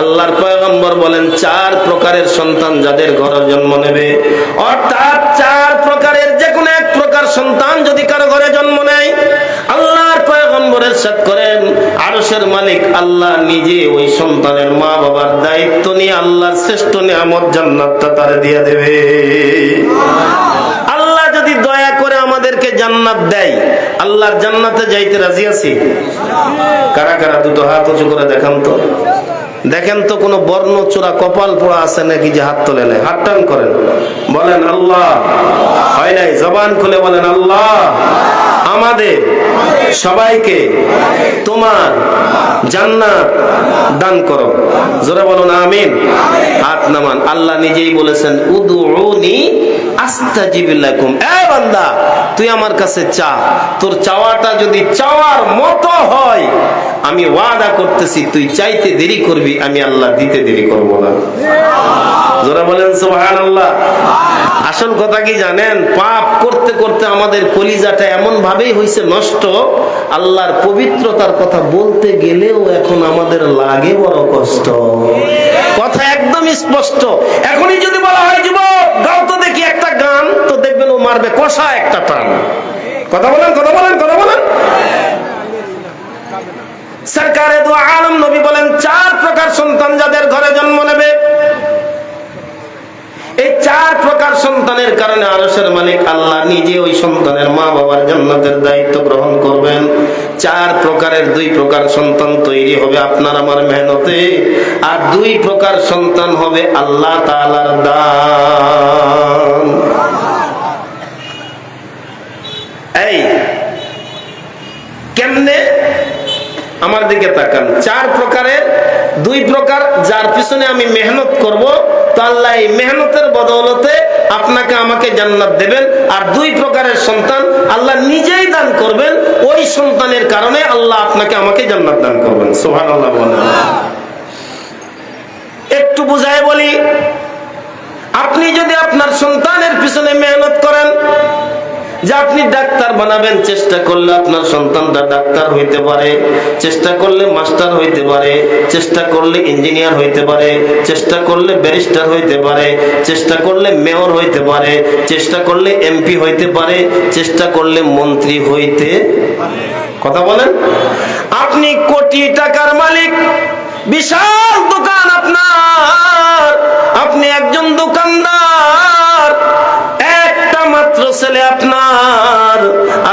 আল্লাহর পয়গম্বর বলেন, চার প্রকারের সন্তান যাদের ঘরে জন্ম নেবে। অর্থাৎ চার প্রকারের যে কোনো এক প্রকার সন্তান যদি কারও ঘরে জন্ম নেয়, আল্লাহর পয়গম্বরের সাথ করেন, আরশের মালিক আল্লাহ নিজে ওই সন্তানের মা বাবার দায়িত্ব নিয়ে আল্লাহর শ্রেষ্ঠ নিয়ামত জান্নাতটা তারে দিয়ে দেবে। আল্লাহ যদি দয়া করে আমাদেরকে জান্নাত দেয়, আল্লাহর জান্নাতে যাইতে রাজি আছি? কারা কারা দুটো হাত উঁচু করে দেখান তো। দেখেন তো কোনো বর্ণ চূড়া কপাল পোড়া আছে নাকি যে হাত তোলে নেয় হাত টান করেন। বলেন আল্লাহ। হয় নাই? জবান খুলে বলেন আল্লাহ। আমাদের সবাইকে তোমার জান্নাত দান করো। জোরে বলুন, আমিন। হাত নামান। আল্লাহ নিজেই বলেছেন উদুনি তুই আমার কাছে চা। তোর চাওয়াটা যদি চাওয়ার মতো হয়, আমি ওয়াদা করতেছি, তুই চাইতে দেরি করবি, আমি আল্লাহ দিতে দেরি করব না। জোরা বলেন আসল কথা কি জানেন? পাপ করতে করতে আমাদের কলিজাটা এমন ভাবেই হয়েছে নষ্ট, আল্লাহর পবিত্রতার কথা বলতে গেলেও এখন আমাদের লাগে বড় কষ্ট। কথা একদম স্পষ্ট। এখনই যদি বলা হয়, যুবক দেখি একটা গান? তো দেখবেন ও মারবে, কষা একটা টান। কথা বলেন কথা বলেন কথা বলেন। সরকারে দু আলম নবী বলেন, চার প্রকার সন্তান যাদের ঘরে জন্ম নেবে। এই চার প্রকার সন্তানের কারণে আরসের মালিক আল্লাহ নিজে ওই সন্তানের মা বাবার জান্নাতের দায়িত্ব গ্রহণ করবেন। চার প্রকারের দুই প্রকার সন্তান তৈরি হবে আপনার আমার মেহনতে, আর দুই প্রকার সন্তান হবে আল্লাহ তালার দান। এই, কেমনে? আমার দিকে তাকান। চার প্রকারের দুই প্রকার, যার পিছনে আমি মেহনত করব, তো আল্লাহ এই মেহনতের বদৌলতে আপনাকে আমাকে জান্নাত দেবেন। আর দুই প্রকারের সন্তান আল্লাহ নিজেই দান করবেন, ওই সন্তানের কারণে আল্লাহ আপনাকে আমাকে জান্নাত দান করবেন। সোহান আল্লাহ একটু বুঝায় বলি, আপনি যদি আপনার সন্তানের পিছনে মেহনত করেন যে আপনি ডাক্তার বানাবেন, চেষ্টা করলে আপনার সন্তানটা ডাক্তার হইতে পারে, চেষ্টা করলে মাস্টার হইতে পারে, চেষ্টা করলে ইঞ্জিনিয়ার হইতে পারে, চেষ্টা করলে ব্যারিস্টার হইতে পারে, চেষ্টা করলে মেয়র হইতে পারে, চেষ্টা করলে এমপি হইতে পারে, চেষ্টা করলে মন্ত্রী হইতে কথা বলেন? আপনি কোটি টাকার মালিক, বিশাল দোকান আপনার, আপনি একজন দোকানদার একটা মাত্র ছেলে আপনার।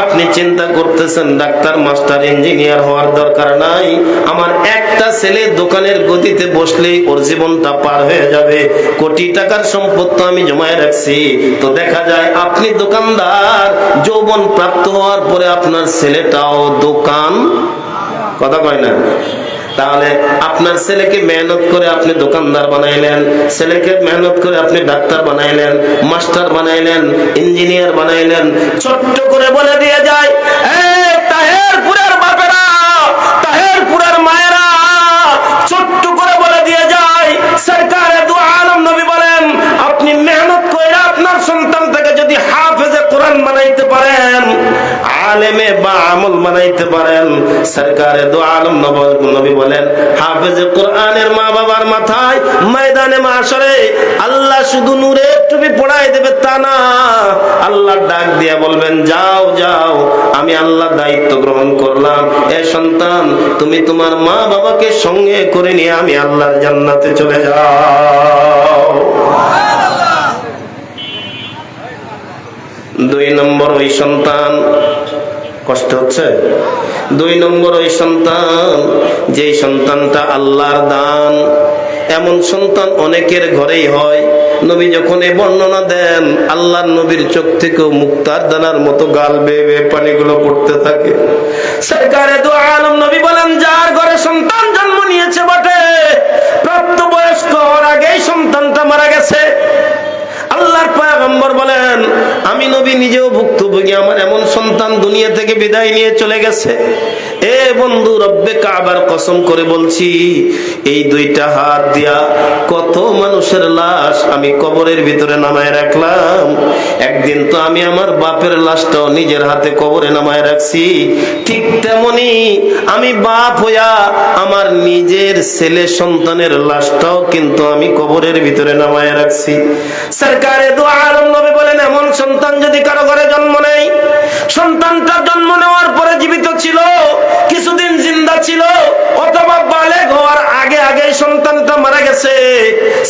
আপনি চিন্তা করতেছেন, ডাক্তার, মাস্টার, ইঞ্জিনিয়ার হওয়ার দরকার নাই। আমার একটা ছেলে দোকানের গতিতে বসলেই ওর জীবনটা পার হয়ে যাবে। কোটি টাকার সম্পদ তো আমি জমায় রাখছি। তো দেখা যায় আপনি দোকানদার, যৌবন প্রাপ্ত হওয়ার পরে আপনার ছেলেটাও দোকান। কথা কয় না? তাহলে আপনার ছেলেকে মেহনত করে আপনি দোকানদার বানাইলেন, ছেলেকে মেহনত করে আপনি ডাক্তার বানাইলেন, মাস্টার বানাইলেন, ইঞ্জিনিয়ার বানাইলেন, ছোট্ট করে বলে দিয়ে যায় সরকারে দু আলম নবী বলেন, হাফেজে কোরআনের মা বাবার মাথায় ময়দানে মাসরে আল্লাহ শুধু নূরের টুপি পড়াই দেবে তা না। আল্লাহ ডাক দিয়ে বলবেন, যাও যাও, আমি আল্লাহ দায়িত্ব গ্রহণ করলাম। এ সন্তান, তুমি তোমার মা বাবাকে সঙ্গে করে নিয়ে আমি আল্লাহর জান্নাতে চলে যাও। দুই নম্বর ওই সন্তান কষ্ট হচ্ছে? দুই নম্বর ওই সন্তান, যেই সন্তানটা আল্লাহর দান। এমন সন্তান অনেকের ঘরেই হয়। নবী যখন এই বর্ণনা দেন, আল্লাহর নবীর চোখ থেকেও মুক্তার দানার মতো গাল বেয়ে বেয়ে পানিগুলো পড়তে থাকে। সরকারে দু আলম নবী বলেন, যার ঘরে সন্তান জন্ম নিয়েছে বটে, প্রাপ্ত বয়স্ক হওয়ার আগেই সন্তানটা মারা গেছে। আল্লাহর পয়গম্বর বলেন আমি নবী নিজেও ভুক্তভোগী আমার এমন সন্তান দুনিয়া থেকে বিদায় নিয়ে চলে গেছে। এ বন্ধু, রব্বে কাবার কসম করে বলছি, এই দুইটা হাত দিয়া কত মানুষের লাশ আমি কবরের ভিতরে নামায় রাখলাম। একদিন তো আমি আমার বাপের লাশটাও নিজের হাতে কবরে নামায় রাখছি। ঠিক তেমনি আমি বাপ হইয়া আমার নিজের ছেলে সন্তানের লাশটাও কিন্তু আমি কবরের ভিতরে নামায় রাখছি। সরকারে দু আলম নবী বলেন, এমন সন্তান যদি সন্তানটা মারা গেছে।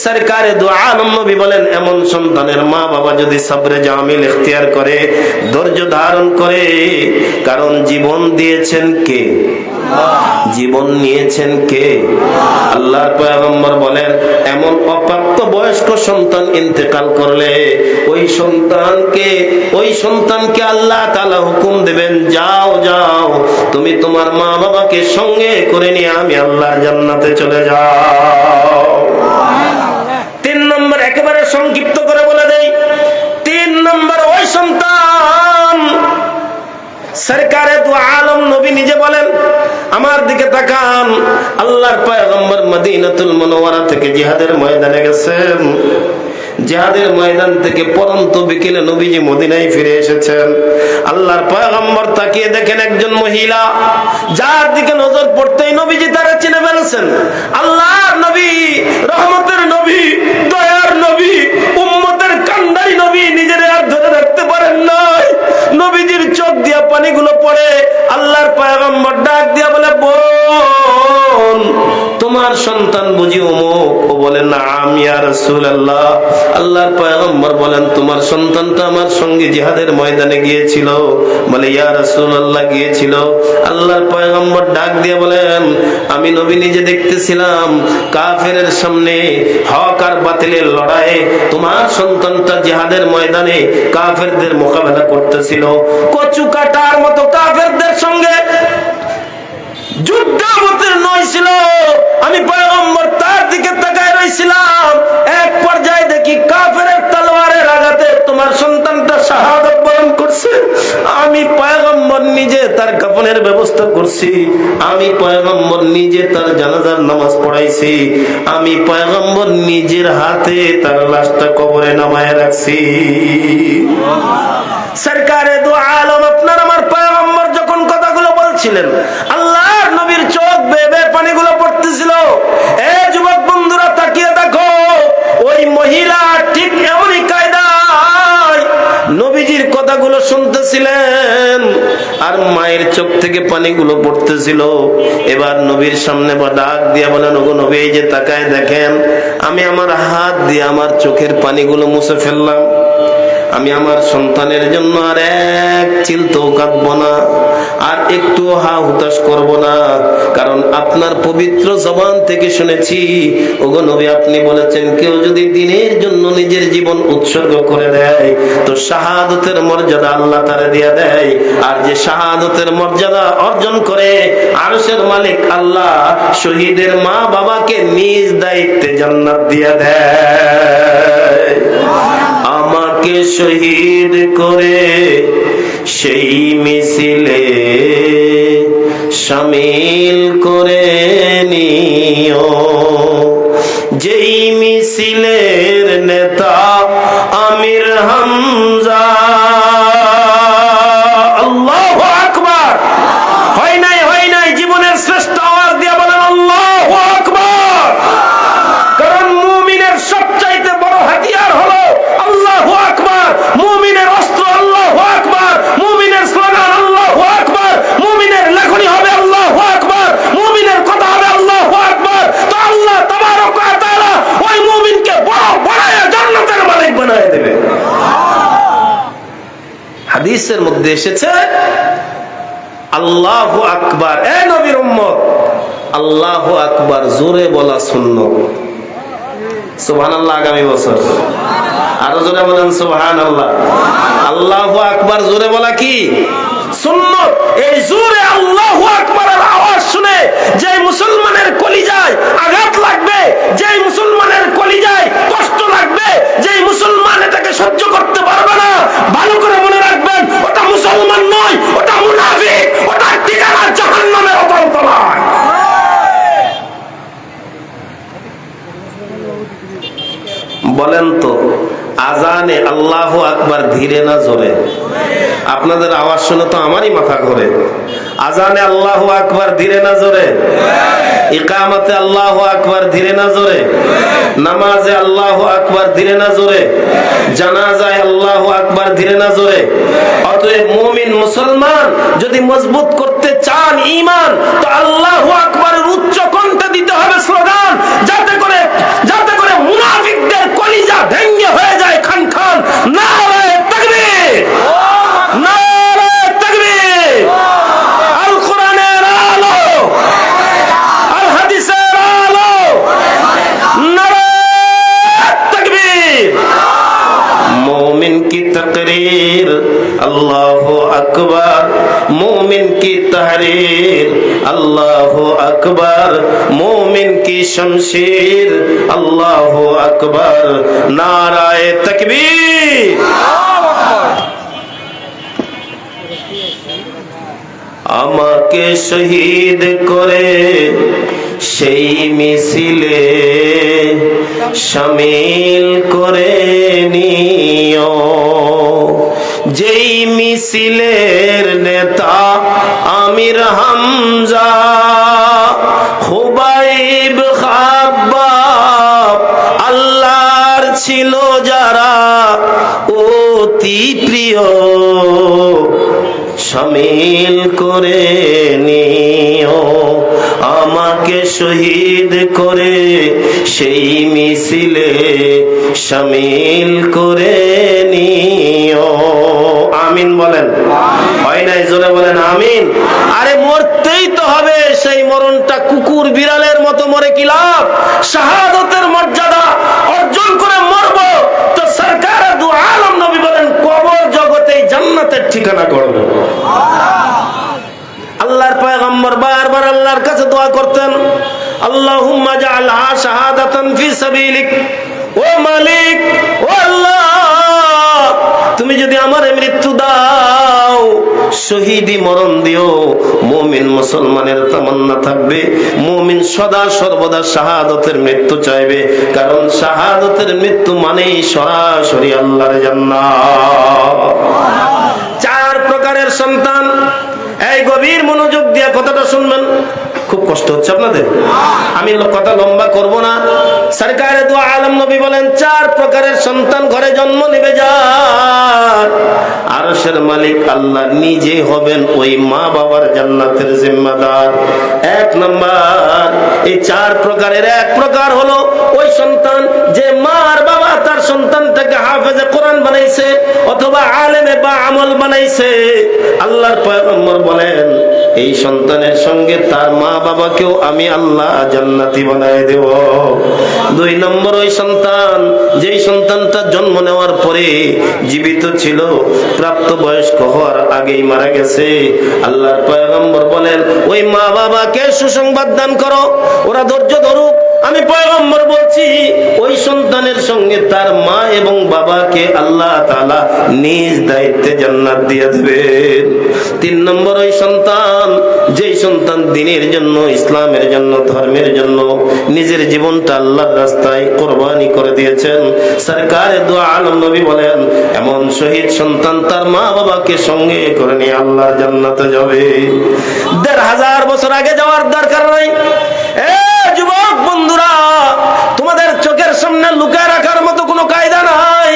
সরকারে দু আলম নবী বলেন, এমন সন্তানের মা বাবা যদি সাবরে জামিল এখতিয়ার করে, ধৈর্য ধারণ করে, কারণ জীবন দিয়েছেন কে? জীবন নিয়েছেন কে? পয়গম্বর বলেন, এমন অপ্রাপ্ত বয়স্ক সন্তান ইন্তেকাল করলে, ওই সন্তানকে ওই সন্তানকে আল্লাহ তাআলা হুকুম দেবেন, যাও যাও তুমি তোমার মা বাবাকে সঙ্গে করে নিয়ে আমি আল্লাহর জান্নাতে চলে যাও। তিন নম্বর একেবারে সংক্ষিপ্ত করে বলে দেই। তিন নম্বর, ওই সন্তান, সরকারে দু আলম নবী নিজে বলেন, আমার দিকে তাকান, আল্লাহর পয়গম্বর মদিনাতুল মনোয়ারা থেকে জিহাদের ময়দানে গেছেন। জিহাদের ময়দান থেকে পরন্ত বিকেলে নবীজি মদিনায় ফিরে এসেছেন। আল্লাহর পয়গম্বর তাকিয়ে দেখেন একজন মহিলা, যার দিকে নজর পড়তেই নবীজি তারা চিনে ফেলেছেন। আল্লাহর নবী, রহমতের নবী, দয়ার নবী, উম্মতের কান্ডারি নবী নিজের আর ধরে রাখতে পারেন নাই। নবীজির চোখ দিয়া পানিগুলো পড়ে, আল্লাহর পয়গম্বর ডাক দিয়া বলে তোমার সন্তান বুঝি অমুক? ও বলে না আমি আর রসুল আল্লাহ আল্লাহর পয়গম্বর বলেন, তোমার সন্তানটা আমার সঙ্গে জিহাদের ময়দানে গিয়েছিল। বলে, ইয়া রসুল আল্লাহ গিয়েছিল? আল্লাহর পয়গম্বর ডাক দিয়ে বলেন, আমি নবী নিজে দেখতেছিলাম কাফের সামনে হক আর বাতিলের লড়াইয়ে তোমার সন্তানটা জিহাদের ময়দানে কাফেরদের মোকাবেলা করতেছিল। কচু কাটার মতো কাফেরদের সঙ্গে যুদ্ধ অবতীর্ণ হয়েছিল আমি পয়গম্বর তার দিকে তাকায় রইছিলাম। এক পর্যায়ে দেখি তলোয়ারের আঘাতে তোমার সন্তানটা শাহাদত বরণ করছে। আমি পয়গম্বর নিজে তার কাপনের ব্যবস্থা করছি। আমি পয়গম্বর নিজে তার জানাজার নামাজ পড়াইছি। আমি পয়গম্বর নিজের হাতে তার লাশটা কবরে নামায় রাখছি। সরকারে দু আলম আপনার আমার পয়গম্বর যখন কথাগুলো বলছিলেন আল্লাহর নবীর চোখ বেবে পানিগুলো পড়তেছিল এ যুবক বন্ধুরা তাকিয়ে দেখো ওই মহিলা ঠিক এমনই কায়দায় নবীজির কথাগুলো শুনতেছিলেন আর মায়ের চোখ থেকে পানিগুলো পড়তেছিল। এবার নবীর সামনে বা ডাক দিয়া বলেন, ওগো নবী, এই যে তাকায় দেখেন, আমি আমার হাত দিয়ে আমার চোখের পানিগুলো মুছে ফেললাম। আমি আমার সন্তানের জন্য আর এক চিলতেও কাঁদবো না আর একটু হা হুতাশ করব না। কারণ আপনার পবিত্র জবান থেকে শুনেছি, ওগো নবী আপনি বলেছেন, কেউ যদি দিনের জন্য নিজের জীবন উৎসর্গ করে দেয়, তো শাহাদতের মর্যাদা আল্লাহ তারা দিয়ে দেয়। আর যে শাহাদতের মর্যাদা অর্জন করে, আরশের মালিক আল্লাহ শহীদের মা বাবাকে নিজ দায়িত্বে জান্নাত দিয়ে দেয়। আমাকে শহীদ করে সেই মিছিলে সামিল করে নিও। যেই মিছিলের হাদিসের মধ্যে এসেছে, আল্লাহ আকবার। এ নবীর উম্মত, আল্লাহ আকবার। জোরে বলা শূন্য। আল্লাহ আগামী বছর। আরও জোরে বলেন সুবহান আল্লাহ আল্লাহ আকবার। জোরে বলা কি? সুন্নত। এই জোরে আল্লাহ আকবরের আওয়াজ শুনে যে মুসলমানের কলিজায় আঘাত লাগবে যে মুসলমানের কলিজায় কষ্ট লাগবে যে মুসলমান এটাকে সহ্য করতে পারবে না, ভালো করে মনে রাখবেন, ওটা মুসলমান নয়, ওটা মুনাফিক, ওটা ঠিকানা জাহান নামের বলেন তো, আজানে আল্লাহ আকবার ধীরে না জোরে? আপনাদের আওয়াজ শুনে তো আমারই মাথা ঘোরে। আজানে আল্লাহ আকবার ধীরে না জোরে ইকামতে আল্লাহ আকবার ধীরে না জোরে নামাজে আল্লাহ আকবার ধীরে না জোরে জানাজায় আল্লাহ আকবার ধীরে না জোরে অতএব মুমিন মুসলমান যদি মজবুত করতে চান ইমান তো আল্লাহ শমশির আল্লাহ আকবর। নারায় তকবি আমাকে শহীদ করে সেই মিছিলে সামিল করে নিও। যেই মিছিলের নেতা আমির হামজা ছিল যারা অতি প্রিয়, সামিল করে নিও, আমাকে শহীদ করে সেই মিছিলে সামিল করে নিও। আমিন বলেন। জোরে বলেন, আমিন। আরে মরতেই তো হবে, সেই মরণটা কুকুর বিড়ালের মতো মরে কি লাভ? শাহাদতের মর্যাদা অর্জন করে মরবো। তো সরকার দু আলম নবী বলেন, কবর জগতে জান্নাতের ঠিকানা করবে আল্লাহর পয়গম্বর বারবার আল্লাহর কাছে দোয়া করতেন, আল্লাহুম্মা জাআলহা শাহাদাতান ফি সাবিলিক, ও মালিক, ও আল্লাহ তুমি যদি আমারে মৃত্যু দাও, শহীদি মরণ দিও, মুমিন মুসলমানের তামান্না থাকবে, মুমিন সদা সর্বদা শাহাদতের মৃত্যু চাইবে, কারণ শাহাদতের মৃত্যু মানেই সরাসরি আল্লাহর জান্নাত। চার প্রকারের সন্তান এই গভীর মনোযোগ দিয়ে কথাটা শুনবেন। খুব কষ্ট হচ্ছে আপনাদের। আমি কথা লম্বা করব না। সরকারে দু আলম নবী বলেন, চার প্রকারের সন্তান ঘরে জন্ম নেবে যার আরশের মালিক আল্লাহ নিজে হবেন ওই মা বাবার জান্নাতের জিম্মাদার। এক নাম্বার, এই চার প্রকারের এক প্রকার হলো ওই সন্তান যে মা আর তার সন্তানটাকে হাফেজে কোরআন বানাইছে অথবা আলেমে বা আমল বানাইছে, আল্লাহর পয়গম্বর বলেন, এই সন্তানের সঙ্গে তার মা বাবাকেও আমি আল্লাহ জান্নাতি বানাই দেব। দুই নম্বর ওই সন্তান, যেই সন্তানটা জন্ম নেওয়ার পরে জীবিত ছিল প্রাপ্ত বয়স্ক হওয়ার আগেই মারা গেছে। আল্লাহর পয়গম্বর বলেন, ওই মা বাবাকে সুসংবাদ দান করো, ওরা ধৈর্য ধরুক আমি পয়গম্বর বলছি, ওই সন্তানের সঙ্গে তার মা এবং বাবাকে আল্লাহ তাআলা নিজ দায়িত্বে জান্নাত দিয়ে দেবেন। তিন নম্বর, ওই সন্তান, যেই সন্তান দিনের জন্য, ইসলামের জন্য, ধর্মের জন্য নিজের জীবনটা আল্লাহর রাস্তায় কোরবানি করে দিয়েছেন। সরকারে আলম নবী বলেন, এমন শহীদ সন্তান তার মা বাবাকে সঙ্গে করে নিয়ে আল্লাহ জান্নাতে যাবে। দেড় হাজার বছর আগে যাওয়ার দরকার নাই। যুবক বন্ধুরা, তোমাদের চোখের সামনে লুকায় রাখার মতো কোনো কায়দা নাই।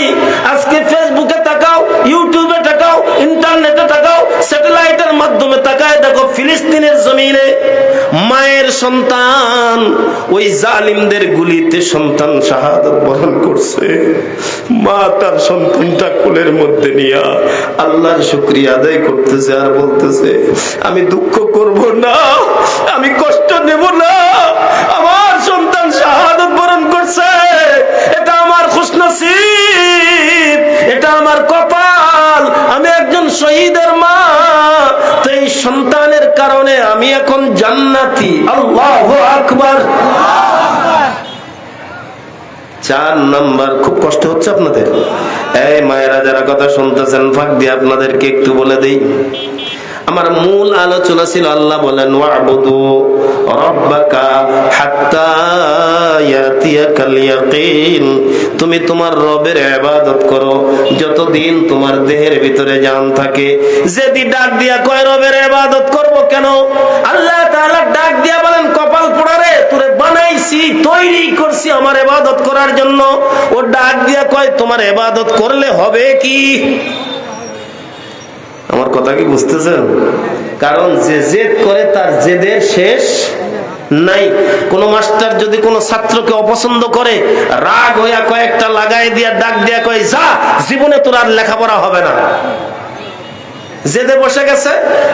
আজকে ফেসবুকে তাকাও ইউটিউবে তাকাও ইন্টারনেটে তাকাও স্যাটেলাইটের মাধ্যমে তাকায় দেখো, ফিলিস্তিনের জমিনে মায়ের সন্তান, ওই জালিমদের গুলিতে সন্তান শাহাদত বরণ করছে। মা তার সন্তানটা কোলের মধ্যে নিয়া আল্লাহর শুক্রিয়া আদায় করতেছে আর বলতেছে, আমি দুঃখ করব না, আমি কষ্ট নেব না। শহীদের মা, তো এই সন্তানের কারণে আমি এখন জান্নাতি। আল্লাহ আকবার। চার নাম্বার, খুব কষ্ট হচ্ছে আপনাদের। এই মায়েরা যারা কথা শুনতেছেন, ফাঁক দিয়ে আপনাদেরকে একটু বলে দেই। আমার মূল আলোচনা ছিল, আল্লাহ বলেন, ওয়াবুদু রব্বাকা হাত্তা তুমি তোমার রবের ইবাদত করো। যতদিন তোমার দেহের ভিতরে জান থাকে, যেদি ডাক দিয়া কয়, রবের ইবাদত করব কেন? আল্লাহ ডাক দিয়া বলেন, কপাল পোড়ারে তোরে বানাইছি, তৈরি করছি আমার ইবাদত করার জন্য। ও ডাক দিয়া কয়, তোমার ইবাদত করলে হবে কি? আমার কথা কি বুঝতেছেন? কারণ যে জেদ করে, তার জেদের শেষ নাই। কোন মাস্টার যদি কোনো ছাত্রকে অপছন্দ করে, রাগ হইয়া কয়েকটা লাগাই দিয়া, ডাক দিয়া কয়, যা, জীবনে তোর আর লেখাপড়া হবে না। জেদে বসে গেছে,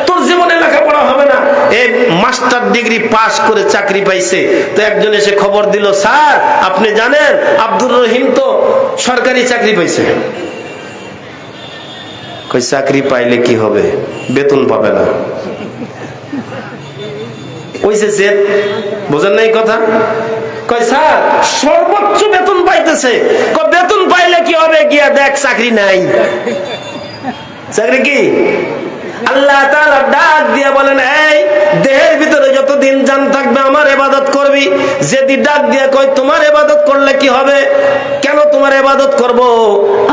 তোর জীবনে লেখাপড়া হবে না। এই মাস্টার ডিগ্রি পাশ করে চাকরি পাইছে। তো একজন এসে খবর দিল, স্যার, আপনি জানেন, আব্দুর রহিম তো সরকারি চাকরি পাইছে। চাকরি পাইলে কি হবে? বেতন পাবে না। ওই যে জেদ বোঝেন নাই কথা? কয়, স্যার, সর্বোচ্চ বেতন পাইতেছে। বেতন পাইলে কি হবে? গিয়া দেখ, চাকরি নাই। চাকরি কি? আল্লাহ তাআলা ডাক দিয়া বলেন, এই দেহের ভিতরে যতদিন জান থাকবে আমার ইবাদত করবি। যদি ডাক দিয়া কয়, তোমার ইবাদত করলে কি হবে? কেন তোমার ইবাদত করব?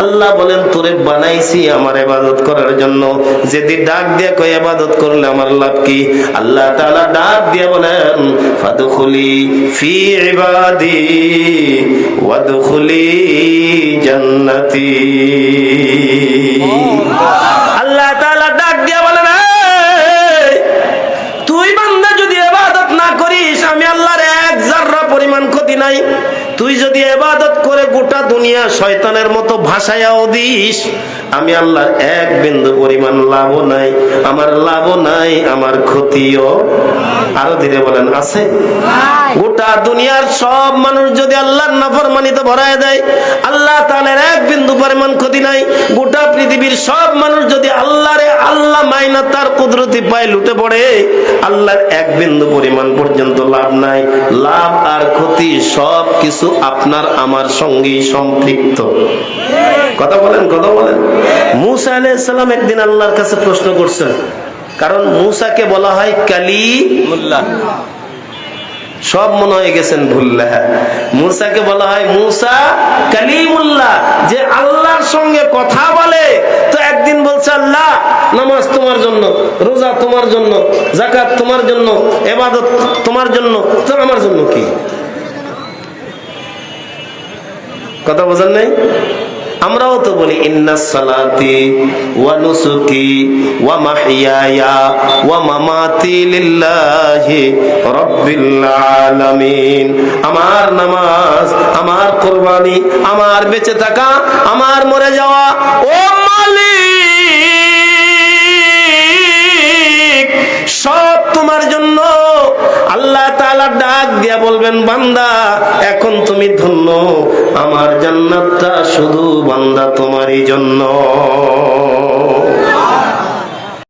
আল্লাহ বলেন, তোরে বানাইছি আমার ইবাদত করার জন্য। যদি ডাক দিয়া কয় ইবাদত করলে আমার লাভ কি? আল্লাহ তাআলা ডাক দিয়া বলেন, ফাদখুলি ফি ইবাদি ওয়াদখুলি জান্নাতি। আল্লাহ নাই। তুই যদি এবাদত করে গোটা দুনিয়া শয়তানের মতো ভাষায়াও দিস, আমি আল্লাহর এক বিন্দু পরিমাণ লাভও নাই, আমার লাভও নাই, আমার ক্ষতিও আরও ধীরে বলেন, আছে? গোটা দুনিয়ার সব মানুষ যদি আল্লাহর নাফরমানিতে ভরায় দেয়, আল্লাহ তাআলার এক বিন্দু পরিমাণ ক্ষতি নাই। গোটা পৃথিবীর সব মানুষ যদি আল্লাহরে আল্লাহ মাইনা তার কুদরতি পায় লুটে পড়ে, আল্লাহর এক বিন্দু পরিমাণ পর্যন্ত লাভ নাই। লাভ আর ক্ষতি সব কিছু আপনার, আমার সঙ্গেই সম্পৃক্ত। কথা বলেন কথা বলেন। মুসা আলাইহিস সালাম একদিন আল্লাহর কাছে প্রশ্ন করছেন। কারণ মুসাকে বলা হয় কালি সব মনে হয়ে গেছেন ভুল্লা মুসাকে বলা হয় মুসা কালিমুল্লাহ, যে আল্লাহর সঙ্গে কথা বলে। তো একদিন বলছে আল্লাহ, নামাজ তোমার জন্য, রোজা তোমার জন্য জাকাত তোমার জন্য, এবাদত তোমার জন্য, তো আমার জন্য কি? কথা বোঝেন নাই? আমরাও তো বলি, ইন্না সালাতি ওয়া নুসুকি ওয়া মাহইয়ায়া ওয়া মামাতি লিল্লাহি রাব্বিল আলামিন। আমার নামাজ, আমার কুরবানি, আমার বেঁচে থাকা, আমার মরে যাওয়া, ও মালিক! আল্লাহ তাআলা ডাক দিয়া বলবেন, বান্দা, এখন তুমি ধন্য। আমার জান্নাতটা শুধু বান্দা তোমারই জন্য।